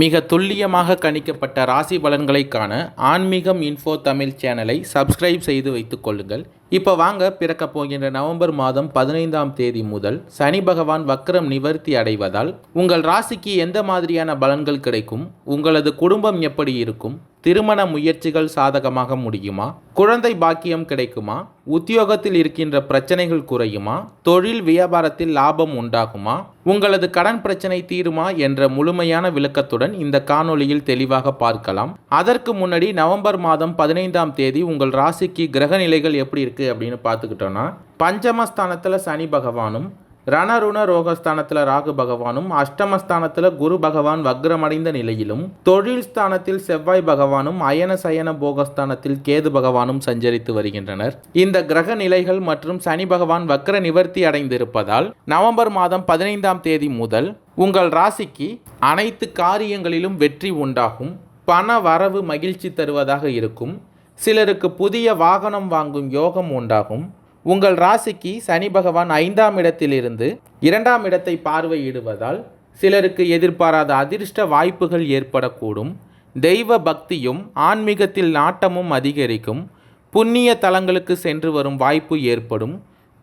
மிக துல்லியமாக கணிக்கப்பட்ட ராசி பலன்களை காண ஆன்மீகம் இன்ஃபோ தமிழ் சேனலை சப்ஸ்கிரைப் செய்து வைத்துக் கொள்ளுங்கள். இப்போ வாங்க பிறக்கப் போகின்ற நவம்பர் மாதம் பதினைந்தாம் தேதி முதல் சனி பகவான் வக்ரம் நிவர்த்தி அடைவதால் உங்கள் ராசிக்கு எந்த மாதிரியான பலன்கள் கிடைக்கும்? உங்களது குடும்பம் எப்படி இருக்கும்? திருமண முயற்சிகள் சாதகமாக முடியுமா? குழந்தை பாக்கியம் கிடைக்குமா? உத்தியோகத்தில் இருக்கின்ற பிரச்சனைகள் குறையுமா? தொழில் வியாபாரத்தில் லாபம் உண்டாகுமா? உங்களது கடன் பிரச்சனை தீருமா என்ற முழுமையான விளக்கத்துடன் இந்த காணொளியில் தெளிவாக பார்க்கலாம். அதற்கு முன்னாடி நவம்பர் மாதம் பதினைந்தாம் தேதி உங்கள் ராசிக்கு கிரக நிலைகள் எப்படி இருக்கு அப்படின்னு பார்த்துக்கிட்டோன்னா பஞ்சமஸ்தானத்தில் சனி பகவானும் ரணருண ரோகஸ்தானத்தில் ராகு பகவானும் அஷ்டமஸ்தானத்தில் குரு பகவான் வக்ரமடைந்த நிலையிலும் தொழில் ஸ்தானத்தில் செவ்வாய் பகவானும் அயன சயன போகஸ்தானத்தில் கேது பகவானும் சஞ்சரித்து வருகின்றனர். இந்த கிரக நிலைகள் மற்றும் சனி பகவான் வக்ர நிவர்த்தி அடைந்திருப்பதால் நவம்பர் மாதம் பதினைந்தாம் தேதி முதல் உங்கள் ராசிக்கு அனைத்து காரியங்களிலும் வெற்றி உண்டாகும். பண வரவு மகிழ்ச்சி தருவதாக இருக்கும். சிலருக்கு புதிய வாகனம் வாங்கும் யோகம் உண்டாகும். உங்கள் ராசிக்கு சனி பகவான் ஐந்தாம் இடத்திலிருந்து இரண்டாம் இடத்தை பார்வையிடுவதால் சிலருக்கு எதிர்பாராத அதிர்ஷ்ட வாய்ப்புகள் ஏற்படக்கூடும். தெய்வ பக்தியும் ஆன்மீகத்தில் நாட்டமும் அதிகரிக்கும். புண்ணிய தலங்களுக்கு சென்று வரும் வாய்ப்பு ஏற்படும்.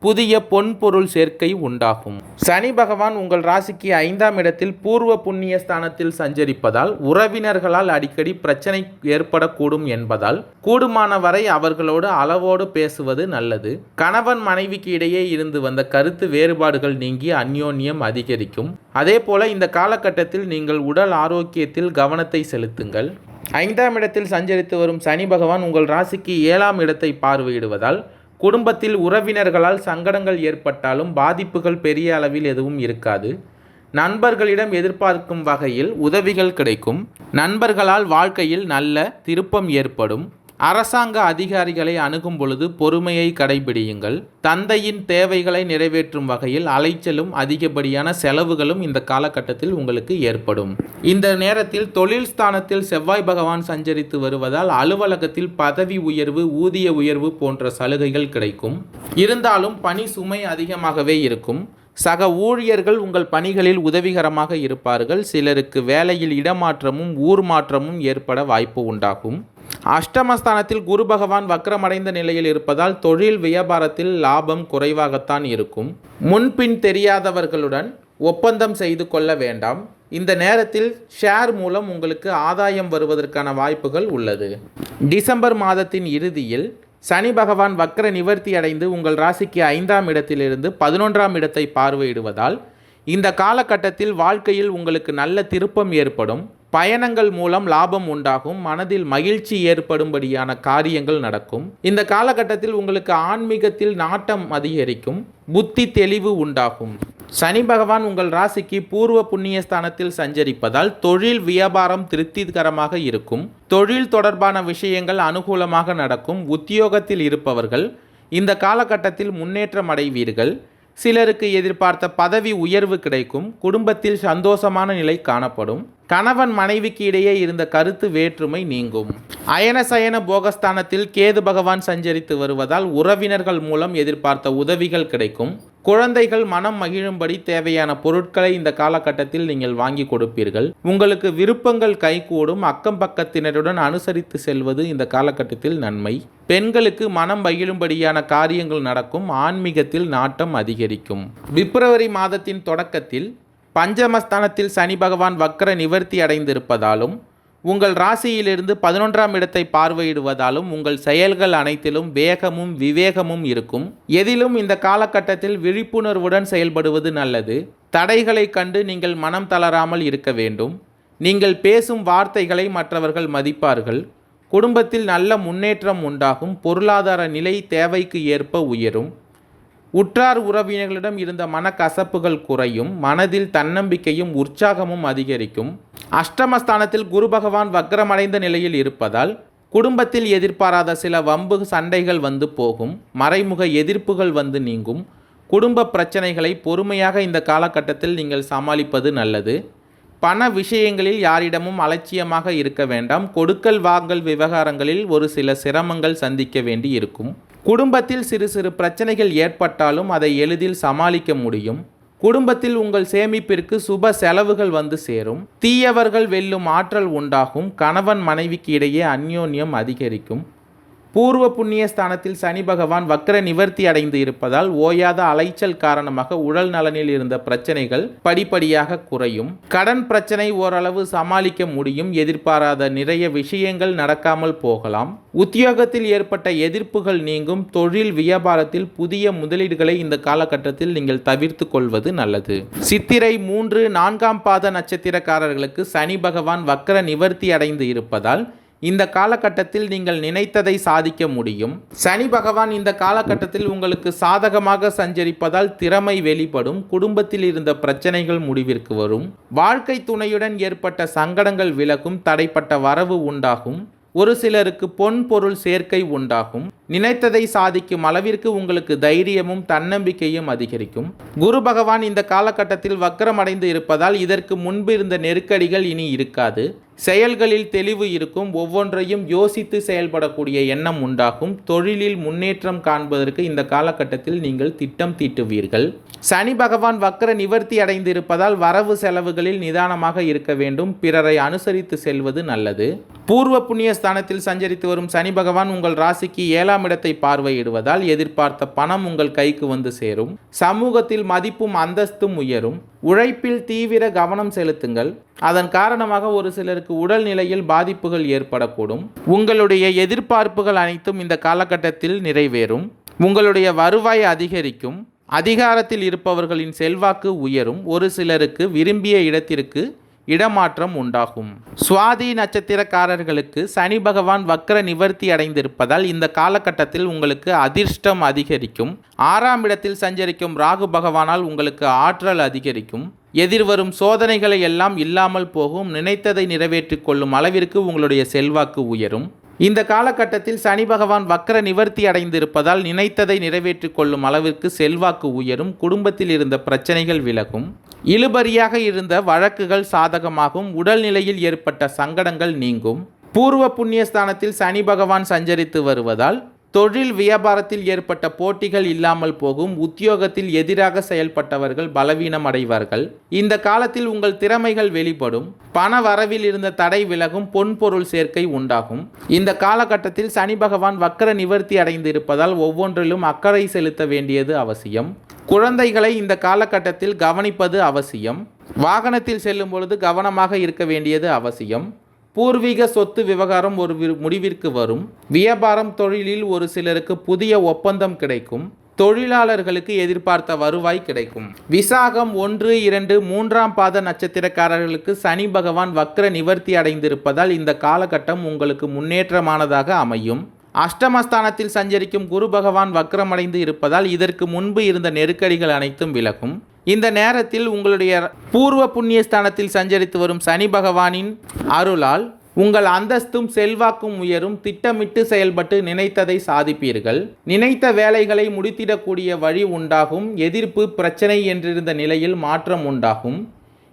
புதிய பொன்பொருள் சேர்க்கை உண்டாகும். சனி பகவான் உங்கள் ராசிக்கு ஐந்தாம் இடத்தில் பூர்வ புண்ணிய ஸ்தானத்தில் சஞ்சரிப்பதால் உறவினர்களால் அடிக்கடி பிரச்சனை ஏற்படக்கூடும் என்பதால் கூடுமான வரை அவர்களோடு அளவோடு பேசுவது நல்லது. கணவன் மனைவிக்கு இடையே இருந்து வந்த கருத்து வேறுபாடுகள் நீங்கி அந்யோன்யம் அதிகரிக்கும். அதே போல இந்த காலகட்டத்தில் நீங்கள் உடல் ஆரோக்கியத்தில் கவனத்தை செலுத்துங்கள். ஐந்தாம் இடத்தில் சஞ்சரித்து வரும் சனி பகவான் உங்கள் ராசிக்கு ஏழாம் இடத்தை பார்வையிடுவதால் குடும்பத்தில் உறவினர்களால் சங்கடங்கள் ஏற்பட்டாலும் பாதிப்புகள் பெரிய அளவில் எதுவும் இருக்காது. நண்பர்களிடம் எதிர்பார்க்கும் வகையில் உதவிகள் கிடைக்கும். நண்பர்களால் வாழ்க்கையில் நல்ல திருப்பம் ஏற்படும். அரசாங்க அதிகாரிகளை அணுகும் பொழுது பொறுமையை கடைபிடியுங்கள். தந்தையின் தேவைகளை நிறைவேற்றும் வகையில் அலைச்சலும் அதிகப்படியான செலவுகளும் இந்த காலகட்டத்தில் உங்களுக்கு ஏற்படும். இந்த நேரத்தில் தொழில் ஸ்தானத்தில் செவ்வாய் பகவான் சஞ்சரித்து வருவதால் அலுவலகத்தில் பதவி உயர்வு ஊதிய உயர்வு போன்ற சலுகைகள் கிடைக்கும். இருந்தாலும் பணி சுமை அதிகமாகவே இருக்கும். சக ஊழியர்கள் உங்கள் பணிகளில் உதவிகரமாக இருப்பார்கள். சிலருக்கு வேலையில் இடமாற்றமும் ஊர் மாற்றமும் ஏற்பட வாய்ப்பு உண்டாகும். அஷ்டமஸ்தானத்தில் குரு பகவான் வக்ரமடைந்த நிலையில் இருப்பதால் தொழில் வியாபாரத்தில் லாபம் குறைவாகத்தான் இருக்கும். முன்பின் தெரியாதவர்களுடன் ஒப்பந்தம் செய்து கொள்ள வேண்டாம். இந்த நேரத்தில் ஷேர் மூலம் உங்களுக்கு ஆதாயம் வருவதற்கான வாய்ப்புகள் உள்ளது. டிசம்பர் மாதத்தின் இறுதியில் சனி பகவான் வக்ர நிவர்த்தி அடைந்து உங்கள் ராசிக்கு ஐந்தாம் இடத்திலிருந்து பதினொன்றாம் இடத்தை பார்வையிடுவதால் இந்த காலகட்டத்தில் வாழ்க்கையில் உங்களுக்கு நல்ல திருப்பம் ஏற்படும். பயணங்கள் மூலம் லாபம் உண்டாகும் மனதில் மகிழ்ச்சி ஏற்படும்படியான காரியங்கள் நடக்கும். இந்த காலகட்டத்தில் உங்களுக்கு ஆன்மீகத்தில் நாட்டம் அதிகரிக்கும் புத்தி தெளிவு உண்டாகும். சனி பகவான் உங்கள் ராசிக்கு பூர்வ புண்ணிய ஸ்தானத்தில் சஞ்சரிப்பதால் தொழில் வியாபாரம் திருப்திகரமாக இருக்கும். தொழில் தொடர்பான விஷயங்கள் அனுகூலமாக நடக்கும். உத்தியோகத்தில் இருப்பவர்கள் இந்த காலகட்டத்தில் முன்னேற்றம் அடைவீர்கள். சிலருக்கு எதிர்பார்த்த பதவி உயர்வு கிடைக்கும். குடும்பத்தில் சந்தோஷமான நிலை காணப்படும். கணவன் மனைவிக்கு இடையே இருந்த கருத்து வேற்றுமை நீங்கும். அயன சயன போகஸ்தானத்தில் கேது பகவான் சஞ்சரித்து வருவதால் உறவினர்கள் மூலம் எதிர்பார்த்த உதவிகள் கிடைக்கும். குழந்தைகள் மனம் மகிழும்படி தேவையான பொருட்களை இந்த காலகட்டத்தில் நீங்கள் வாங்கி கொடுப்பீர்கள். உங்களுக்கு விருப்பங்கள் கைகூடும். அக்கம் பக்கத்தினருடன் அனுசரித்து செல்வது இந்த காலகட்டத்தில் நன்மை. பெண்களுக்கு மனம் மகிழும்படியான காரியங்கள் நடக்கும். ஆன்மீகத்தில் நாட்டம் அதிகரிக்கும். பிப்ரவரி மாதத்தின் தொடக்கத்தில் பஞ்சமஸ்தானத்தில் சனி பகவான் வக்கர நிவர்த்தி அடைந்திருப்பதாலும் உங்கள் ராசியிலிருந்து பதினொன்றாம் இடத்தை பார்வையிடுவதாலும் உங்கள் செயல்கள் அனைத்திலும் வேகமும் விவேகமும் இருக்கும். எதிலும் இந்த காலகட்டத்தில் விழிப்புணர்வுடன் செயல்படுவது நல்லது. தடைகளை கண்டு நீங்கள் மனம் தளராமல் இருக்க வேண்டும். நீங்கள் பேசும் வார்த்தைகளை மற்றவர்கள் மதிப்பார்கள். குடும்பத்தில் நல்ல முன்னேற்றம் உண்டாகும். பொருளாதார நிலை தேவைக்கு ஏற்ப உயரும். உற்றார் உறவினர்களிடம் இருந்த மனக்கசப்புகள் குறையும் மனதில் தன்னம்பிக்கையும் உற்சாகமும் அதிகரிக்கும். அஷ்டமஸ்தானத்தில் குரு பகவான் வக்ரமடைந்த நிலையில் இருப்பதால் குடும்பத்தில் எதிர்பாராத சில வம்பு சண்டைகள் வந்து போகும் மறைமுக எதிர்ப்புகள் வந்து நீங்கும். குடும்ப பிரச்சனைகளை பொறுமையாக இந்த காலகட்டத்தில் நீங்கள் சமாளிப்பது நல்லது. பண விஷயங்களில் யாரிடமும் அலட்சியமாக இருக்க வேண்டாம். கொடுக்கல் வாங்கல் விவகாரங்களில் ஒரு சில சிரமங்கள் சந்திக்க வேண்டி இருக்கும். குடும்பத்தில் சிறு சிறு பிரச்சனைகள் ஏற்பட்டாலும் அதை எளிதில் சமாளிக்க முடியும். குடும்பத்தில் உங்கள் சேமிப்பிற்கு சுப செலவுகள் வந்து சேரும். தீயவர்கள் வெல்லும் ஆற்றல் உண்டாகும். கணவன் மனைவிக்கு இடையே அந்யோன்யம் அதிகரிக்கும். பூர்வ புண்ணிய ஸ்தானத்தில் சனி பகவான் வக்கர நிவர்த்தி அடைந்து இருப்பதால் ஓயாத அலைச்சல் காரணமாக உடல் நலனில் இருந்த பிரச்சனைகள் படிப்படியாக குறையும். கடன் பிரச்சனை ஓரளவு சமாளிக்க முடியும். எதிர்பாராத நிறைய விஷயங்கள் நடக்காமல் போகலாம். உத்தியோகத்தில் ஏற்பட்ட எதிர்ப்புகள் நீங்கும். தொழில் வியாபாரத்தில் புதிய முதலீடுகளை இந்த காலகட்டத்தில் நீங்கள் தவிர்த்து கொள்வது நல்லது. சித்திரை மூன்று நான்காம் பாத நட்சத்திரக்காரர்களுக்கு சனி பகவான் வக்கர நிவர்த்தி அடைந்து இருப்பதால் இந்த காலகட்டத்தில் நீங்கள் நினைத்ததை சாதிக்க முடியும். சனி பகவான் இந்த காலகட்டத்தில் உங்களுக்கு சாதகமாக சஞ்சரிப்பதால் திறமை வெளிப்படும். குடும்பத்தில் இருந்த பிரச்சனைகள் முடிவிற்கு வரும். வாழ்க்கை துணையுடன் ஏற்பட்ட சங்கடங்கள் விலகும். தடைப்பட்ட வரவு உண்டாகும். ஒரு சிலருக்கு பொன் பொருள் சேர்க்கை உண்டாகும். நினைத்ததை சாதிக்கும் அளவிற்கு உங்களுக்கு தைரியமும் தன்னம்பிக்கையும் அதிகரிக்கும். குரு பகவான் இந்த காலகட்டத்தில் வக்கரமடைந்து இருப்பதால் இதற்கு முன்பு இருந்த நெருக்கடிகள் இனி இருக்காது. செயல்களில் தெளிவு இருக்கும் ஒவ்வொன்றையும் யோசித்து செயல்படக்கூடிய எண்ணம் உண்டாகும். தொழிலில் முன்னேற்றம் காண்பதற்கு இந்த காலகட்டத்தில் நீங்கள் திட்டம் தீட்டுவீர்கள். சனி பகவான் வக்கர நிவர்த்தி அடைந்திருப்பதால் வரவு செலவுகளில் நிதானமாக இருக்க வேண்டும். பிறரை அனுசரித்து செல்வது நல்லது. பூர்வ புண்ணிய ஸ்தானத்தில் சஞ்சரித்து வரும் சனி பகவான் உங்கள் ராசிக்கு ஏழாம் இடத்தை பார்வையிடுவதால் எதிர்பார்த்த பணம் உங்கள் கைக்கு வந்து சேரும். சமூகத்தில் மதிப்பும் அந்தஸ்தும் உயரும். உழைப்பில் தீவிர கவனம் செலுத்துங்கள். அதன் காரணமாக ஒரு சிலருக்கு உடல் நிலையில் பாதிப்புகள் ஏற்படக்கூடும். உங்களுடைய எதிர்பார்ப்புகள் அனைத்தும் இந்த காலகட்டத்தில் நிறைவேறும். உங்களுடைய வருவாய் அதிகரிக்கும். அதிகாரத்தில் இருப்பவர்களின் செல்வாக்கு உயரும். ஒரு சிலருக்கு விரும்பிய இடத்திற்கு இடமாற்றம் உண்டாகும். சுவாதி நட்சத்திரக்காரர்களுக்கு சனி பகவான் வக்கர நிவர்த்தி அடைந்திருப்பதால் இந்த காலகட்டத்தில் உங்களுக்கு அதிர்ஷ்டம் அதிகரிக்கும். ஆறாம் இடத்தில் சஞ்சரிக்கும் ராகு பகவானால் உங்களுக்கு ஆற்றல் அதிகரிக்கும். எதிர்வரும் சோதனைகளை எல்லாம் இல்லாமல் போகும் நினைத்ததை நிறைவேற்றிக் கொள்ளும் அளவிற்கு உங்களுடைய செல்வாக்கு உயரும். இந்த காலகட்டத்தில் சனி பகவான் வக்கர நிவர்த்தி அடைந்திருப்பதால் நினைத்ததை நிறைவேற்றிக் கொள்ளும் அளவிற்கு செல்வாக்கு உயரும் குடும்பத்தில் இருந்த பிரச்சனைகள் விலகும். இழுபறியாக இருந்த வழக்குகள் சாதகமாகும் உடல்நிலையில் ஏற்பட்ட சங்கடங்கள் நீங்கும். பூர்வ புண்ணியஸ்தானத்தில் சனி பகவான் சஞ்சரித்து வருவதால் தொழில் வியாபாரத்தில் ஏற்பட்ட போட்டிகள் இல்லாமல் போகும் உத்தியோகத்தில் எதிராக செயல்பட்டவர்கள் பலவீனம் அடைவார்கள். இந்த காலத்தில் உங்கள் திறமைகள் வெளிப்படும் பண வரவில் இருந்த தடை விலகும் பொன்பொருள் சேர்க்கை உண்டாகும். இந்த காலகட்டத்தில் சனி பகவான் வக்கர நிவர்த்தி அடைந்து இருப்பதால் ஒவ்வொன்றிலும் அக்கறை செலுத்த வேண்டியது அவசியம். குழந்தைகளை இந்த காலகட்டத்தில் கவனிப்பது அவசியம். வாகனத்தில் செல்லும் பொழுது கவனமாக இருக்க வேண்டியது அவசியம். பூர்வீக சொத்து விவகாரம் ஒரு முடிவிற்கு வரும். வியாபாரம் தொழிலில் ஒரு சிலருக்கு புதிய ஒப்பந்தம் கிடைக்கும். தொழிலாளர்களுக்கு எதிர்பார்த்த வருவாய் கிடைக்கும். விசாகம் ஒன்று இரண்டு மூன்றாம் பாத நட்சத்திரக்காரர்களுக்கு சனி பகவான் வக்ர நிவர்த்தி அடைந்திருப்பதால் இந்த காலகட்டம் உங்களுக்கு முன்னேற்றமானதாக அமையும். அஷ்டமஸ்தானத்தில் சஞ்சரிக்கும் குரு பகவான் வக்ரமடைந்து இருப்பதால் இதற்கு முன்பு இருந்த நெருக்கடிகள் அனைத்தும் விலகும். இந்த நேரத்தில் உங்களுடைய பூர்வ புண்ணிய ஸ்தானத்தில் சஞ்சரித்து வரும் சனி பகவானின் அருளால் உங்கள் அந்தஸ்தும் செல்வாக்கும் உயரும் திட்டமிட்டு செயல்பட்டு நினைத்ததை சாதிப்பீர்கள். நினைத்த வேலைகளை முடித்திடக்கூடிய வழி உண்டாகும். எதிர்ப்பு பிரச்சனை என்றிருந்த நிலையில் மாற்றம் உண்டாகும்.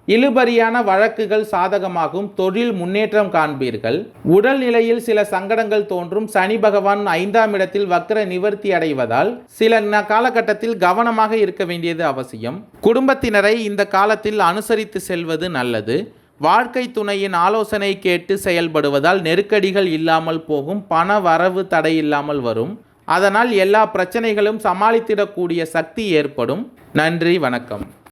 இழுபறியான வழக்குகள் சாதகமாகும் தொழில் முன்னேற்றம் காண்பீர்கள். உடல் நிலையில் சில சங்கடங்கள் தோன்றும் சனி பகவான் ஐந்தாம் இடத்தில் வக்கர நிவர்த்தி அடைவதால் சில காலகட்டத்தில் கவனமாக இருக்க வேண்டியது அவசியம். குடும்பத்தினரை இந்த காலத்தில் அனுசரித்து செல்வது நல்லது. வாழ்க்கை துணையின் ஆலோசனை கேட்டு செயல்படுவதால் நெருக்கடிகள் இல்லாமல் போகும் பண வரவு தடை இல்லாமல் வரும். அதனால் எல்லா பிரச்சனைகளும் சமாளித்திடக்கூடிய சக்தி ஏற்படும். நன்றி வணக்கம்.